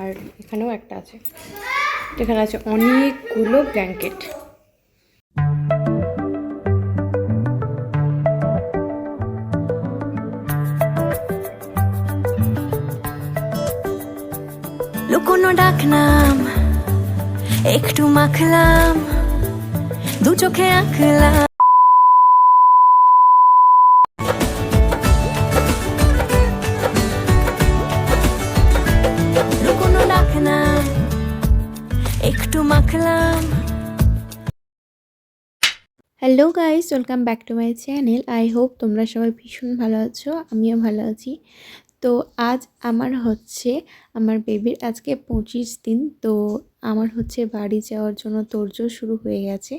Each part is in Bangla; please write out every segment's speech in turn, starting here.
আর এখানেও একটা আছে। এখানে আছে অনেকগুলো ব্ল্যাঙ্কেট। লুকোনো ডাকনাম, একটু মাখলাম, দু চোখে আঁকলাম মাখলাম। Hello guys welcome back to my channel I hope তোমরা সবাই ভীষণ ভালো আছো, আমিও ভালো আছি। তো আজ আমার হচ্ছে, আমার বেবির আজকে পঁচিশ দিন, তো আমার হচ্ছে বাড়ি যাওয়ার জন্য তোড়জোড় শুরু হয়ে গেছে।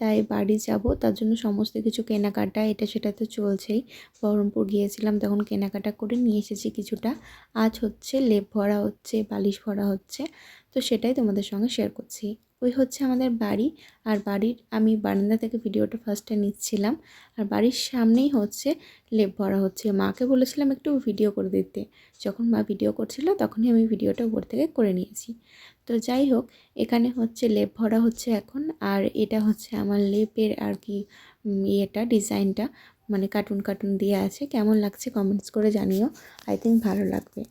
তাই বাড়ি যাব, তার জন্য সমস্ত কিছু কেনাকাটা, এটা সেটা তো চলছেই। বহরমপুর গিয়েছিলাম, তখন কেনাকাটা করে নিয়ে এসেছি কিছুটা। আজ হচ্ছে লেপ ভরা হচ্ছে, বালিশ ভরা হচ্ছে। তো সেটাই তোমাদের সঙ্গে শেয়ার করছি। ওই হচ্ছে আমাদের বাড়ি, আর বাড়ির, আমি বারান্দা থেকে ভিডিওটা ফার্স্টে নিচ্ছিলাম। আর বাড়ির সামনেই হচ্ছে লেপ ভরা হচ্ছে। মাকে বলেছিলাম একটু ভিডিও করে দিতে। যখন মা ভিডিও করছিল, তখনই আমি ভিডিওটা উপর থেকে করে নিয়েছি। তো যাই হোক, এখানে হচ্ছে লেপ ভরা হচ্ছে এখন। আর এটা হচ্ছে আমার লেপের আর কি ইয়েটা, ডিজাইনটা। মানে কার্টুন কার্টুন দিয়ে আছে। কেমন লাগছে কমেন্টস করে জানিও। আই থিঙ্ক ভালো লাগবে।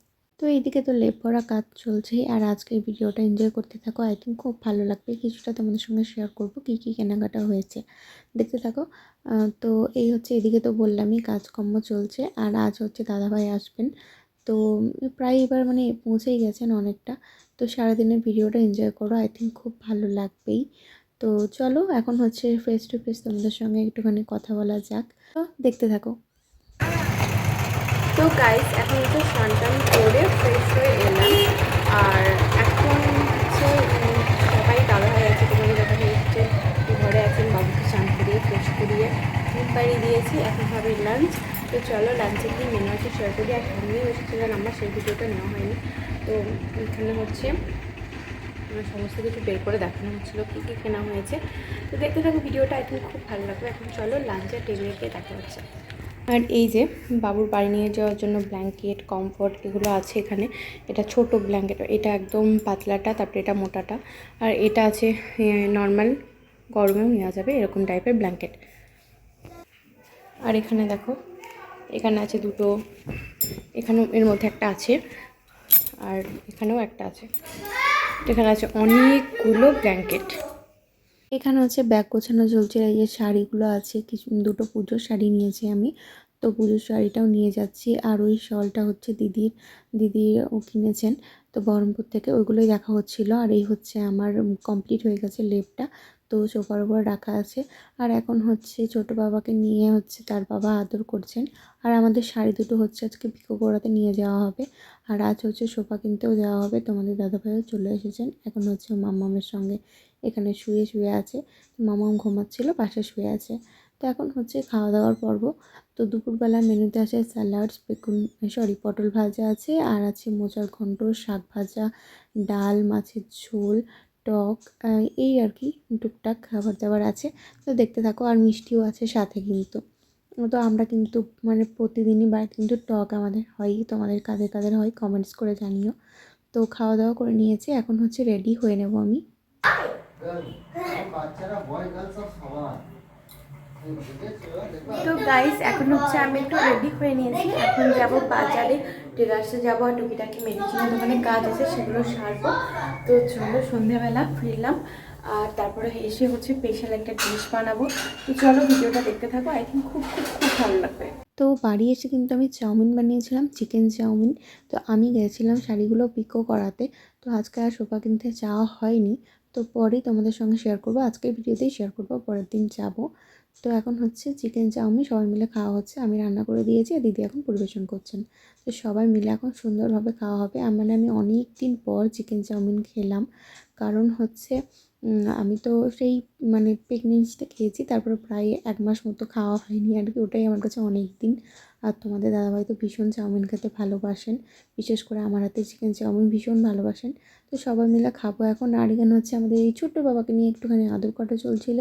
তো এইদিকে তো লেপ ভরা কাজ চলছেই আর আজকের ভিডিওটা এনজয় করতে থাকো। আই থিঙ্ক খুব ভালো লাগবে। কিছুটা তোমাদের সঙ্গে শেয়ার করব কী কী কেনাকাটা হয়েছে। দেখতে থাকো। তো এই হচ্ছে এদিকে তো বললামই কাজকর্ম চলছে আর আজ হচ্ছে দাদাভাই আসবেন। তো প্রায় এবার মানে পৌঁছেই গেছেন অনেকটা। তো সারাদিনের ভিডিওটা এনজয় করো। আই থিঙ্ক খুব ভালো লাগবেই। তো চলো, এখন হচ্ছে ফেস টু ফেস তোমাদের সঙ্গে একটুখানি কথা বলা যাক। দেখতে থাকো। তো গাইস এখন তো স্নান টান করে ফ্রেশ হয়ে এলাম। আর এখন হচ্ছে সবাই দাদা হয়ে আছে, তোমাদের দাদা হয়ে হচ্ছে ঘরে আছেন বাবুকে স্নান করিয়ে ফ্রেশ করিয়ে ঘুম পাড়িয়ে দিয়েছি। এখন হবে লাঞ্চ তো চলো লাঞ্চে কি মেনু আছে শেয়ার করি। আর সামনেই এসেছিলেন আমার সেই ভিডিওটা নেওয়া হয়নি। তো এখানে হচ্ছে সমস্ত কিছু বের করে দেখানো হচ্ছিল, কী কী কেনা হয়েছে। তো দেখতে থাকো, ভিডিওটা আই খুব ভালো লাগবে। এখন চলো লাঞ্চের টেবিলে গিয়ে দেখা হচ্ছে। আর এই যে বাবুর বাড়ি নিয়ে যাওয়ার জন্য ব্ল্যাঙ্কেট কমফোর্ট এগুলো আছে এখানে। এটা ছোট ব্ল্যাঙ্কেট এটা একদম পাতলাটা, তারপরে এটা মোটাটা। আর এটা আছে নর্মাল গরমেও নেওয়া যাবে এরকম টাইপের ব্ল্যাঙ্কেট আর এখানে দেখো, এখানে আছে দুটো, এখানেও এর মধ্যে একটা আছে, আর এখানেও একটা আছে। এখানে আছে অনেকগুলো ব্ল্যাঙ্কেট এখানে হচ্ছে ব্যাগ গোছানো চলছে, এই যে শাড়িগুলো আছে, কিছু দুটো পুজোর শাড়ি নিয়েছি আমি। তো পুজোর শাড়িটাও নিয়ে যাচ্ছি, আর ওই শলটা হচ্ছে দিদির, দিদি ও কিনেছেন। তো বহরমপুর থেকে ওইগুলোই দেখা হচ্ছিল, আর এই হচ্ছে আমার কমপ্লিট হয়ে গেছে লেপটা। তো সোফার উপর রাখা আছে। আর এখন হচ্ছে ছোট বাবাকে নিয়ে হচ্ছে তার বাবা আদর করছেন। আর আমাদের শাড়ি দুটো হচ্ছে আজকে পিকো করাতে নিয়ে যাওয়া হবে। আর আজ হচ্ছে সোফা কিনতেও যাওয়া হবে। তোমাদের দাদাভাইও চলে এসেছেন। এখন হচ্ছে মামামের সঙ্গে এখানে শুয়ে শুয়ে আছে। মামাম ঘুমাচ্ছিল, পাশে শুয়ে আছে। তো এখন হচ্ছে খাওয়া দাওয়ার পর্ব। তো দুপুরবেলা মেনুতে আছে স্যালাডস, বেগুন সরি, পটল ভাজা আছে। আর আছে মোচার ঘন্ট শাক ভাজা, ডাল, মাছের ঝোল টক এই আর কি, টুকটাক খাবার দাবার আছে। তো দেখতে থাকো, আর মিষ্টিও আছে সাথে কিন্তু। তো আমরা কিন্তু মানে প্রতিদিনই বাড়িতে কিন্তু টক আমাদের হয়ই তোমাদের কাদের কাদের হয় কমেন্টস করে জানিও। তো খাওয়া দাওয়া করে নিয়েছি, এখন হচ্ছে রেডি হয়ে নেব আমি। বাচ্চারা তো গাইস এখন হচ্ছে আমি একটু রেডি হয়ে নিয়েছি। এখন যাব বাজারে। টেরাসে যাব আর টুকিটাকি মেডিসিনের দোকানে কাজ আছে, সেগুলো সারবো। তো চলো, সন্ধ্যাবেলা ফিরলাম। আর তারপরে এসে হচ্ছে স্পেশাল একটা ডিশ বানাবো। তো চলো, ভিডিওটা দেখতে থাকো। আই থিঙ্ক খুব খুব খুব ভালো লাগবে। তো বাড়ি এসে কিন্তু আমি চাউমিন বানিয়েছিলাম চিকেন চাউমিন। তো আমি গেছিলাম শাড়িগুলো পিকো করাতে। তো আজকে আর সোফা কিনতে যাওয়া হয়নি। তো পরেই তোমাদের সঙ্গে শেয়ার করব। আজকের ভিডিওতেই শেয়ার করব, পরের দিন যাব। তো এখন হচ্ছে চিকেন, চাউমিন সবাই মিলে খাওয়া হচ্ছে। আমি রান্না করে দিয়েছি আর দিদি এখন পরিবেশন করছেন। তো সবাই মিলে এখন সুন্দরভাবে খাওয়া হবে। মানে আমি অনেক দিন পর চিকেন, চাউমিন খেলাম। কারণ হচ্ছে আমি তো সেই মানে প্রেগনেন্সিতে খেয়েছি, তারপরে প্রায় এক মাস মতো খাওয়া হয়নি আর কি। ওটাই আমার কাছে অনেক দিন আর তোমাদের দাদাভাই তো ভীষণ চাউমিন খেতে ভালোবাসেন। বিশেষ করে আমার হাতে চিকেন, চাউমিন ভীষণ ভালোবাসেন। তো সবাই মিলে খাব এখন। আর এখানে হচ্ছে আমাদের এই ছোট্ট বাবাকে নিয়ে একটুখানি আদর করা চলছিল।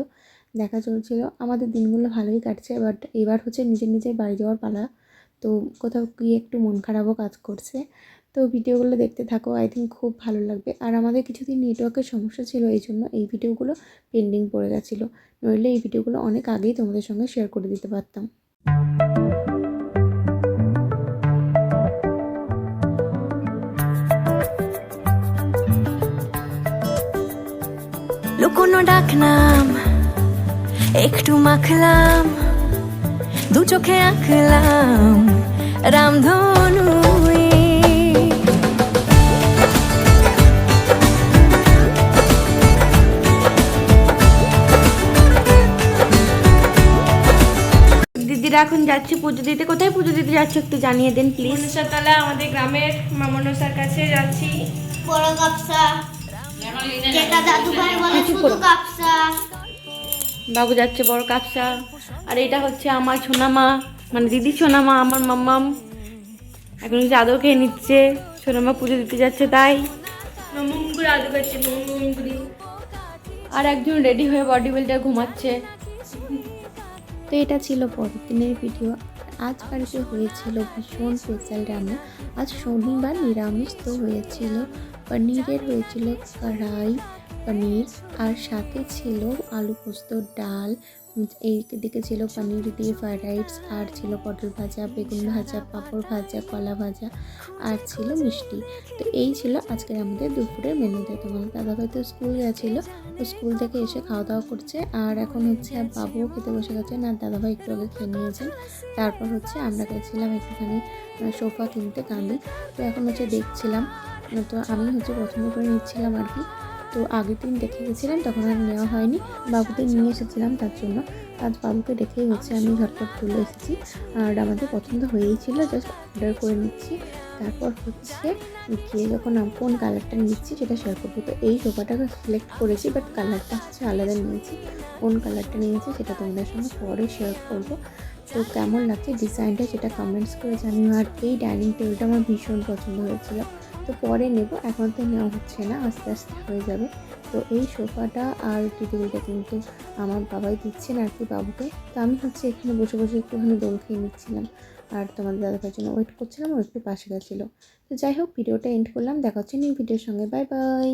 দেখা চলছিল। আমাদের দিনগুলো ভালোই কাটছে বাট এবার হচ্ছে নিজের নিজের বাড়ি যাওয়ার পালা। তো কোথাও গিয়ে একটু মন খারাপও কাজ করছে। তো ভিডিওগুলো দেখতে থাকো আই থিঙ্ক খুব ভালো লাগবে। আর আমাদের কিছুদিন নেটওয়ার্কের সমস্যা ছিল, এই জন্য এই ভিডিওগুলো পেন্ডিং পড়ে গেছিল। নইলে এই ভিডিওগুলো অনেক আগেই তোমাদের সঙ্গে শেয়ার করে দিতে পারতাম। লুকোনো ডাকনাম একটু মাখলাম দু চোখে আঁকলাম রামধনু দিদিরা এখন যাচ্ছে পুজো দিতে। কোথায় পুজো দিতে যাচ্ছে একটু জানিয়ে দেন প্লিজ মনসাতলা আমাদের গ্রামের মা মনসার কাছে যাচ্ছি। বড় কাপসা। যেটা দাদু ভাই বলে শুধু কাপসা। বাবু যাচ্ছে বড় কাপসা। আর এটা হচ্ছে আমার সোনামা মানে দিদি সোনামা আমার মাম্মাম। এখন হচ্ছে আদর খেয়ে নিচ্ছে। সোনামা পুজো দিতে যাচ্ছে তাই। করে আদু আর একজন রেডি হয়ে বডি বিল্ডার ঘুমাচ্ছে। তো এটা ছিল পরের দিনের ভিডিও। আজ বাড়িতে হয়েছিল ভীষণ স্পেশাল রান্না আজ শনিবার নিরামিষ তো হয়েছিল। পনিরের হয়েছিল কড়াই। পনির আর সাথে ছিল আলু পোস্ত ডাল উম, এই দিকে ছিল পনির দিয়ে ফ্রাইড রাইস আর ছিল পটল ভাজা বেগুন ভাজা পাঁপড় ভাজা কলা ভাজা আর ছিল মিষ্টি। তো এই ছিল আজকের আমাদের দুপুরের মেনুতে। তোমার দাদা হয়তো স্কুল গেছিল তো স্কুল থেকে এসে খাওয়া দাওয়া করছে আর এখন হচ্ছে বাবুও খেতে বসে গেছেন আর দাদাভাই একটু আগে খেয়ে নিয়েছেন। তারপর হচ্ছে আমরা গেছিলাম একটুখানি সোফা কিনতে কাঁদি তো এখন হচ্ছে দেখছিলাম তো আমি হচ্ছে পছন্দ করে নিচ্ছিলাম আর কি। তো আগের দিন দেখে গেছিলাম, তখন আর নেওয়া হয়নি। বাবুকে নিয়ে এসেছিলাম তার জন্য। আজ বাবুকে দেখেই হচ্ছে আমি ঝটপট তুলে এসেছি। আর আমাদের পছন্দ হয়েই ছিল জাস্ট অর্ডার করে নিচ্ছি। তারপর হচ্ছে গিয়ে যখন কোন কালারটা নিচ্ছি, সেটা শেয়ার করব। তো এই সোফাটাকে সিলেক্ট করেছি বাট কালারটা হচ্ছে আলাদা নিয়েছি। কোন কালারটা নিয়েছি, সেটা তোমাদের সঙ্গে পরে শেয়ার করব। তো কেমন লাগছে ডিজাইনটা সেটা কমেন্টস করে জানিও। আর এই ডাইনিং টেবিলটা আমার ভীষণ পছন্দ হয়েছিল। তো পরে নেব, এখন তো নেওয়া হচ্ছে না, আস্তে আস্তে হয়ে যাবে। তো এই সোফাটা আর টি কিন্তু আমার বাবাই দিচ্ছেন আর কি বাবুকে। তো আমি হচ্ছে এখানে বসে বসে একটুখানি দোল খেয়ে নিচ্ছিলাম। আর তোমাদের দাদাভাইয়ের জন্য ওয়েট করছিলাম, ও একটু পাশে গেছিল। তো যাই হোক, ভিডিওটা এন্ড করলাম, দেখা হচ্ছে নিউ ভিডিওর সঙ্গে। Bye bye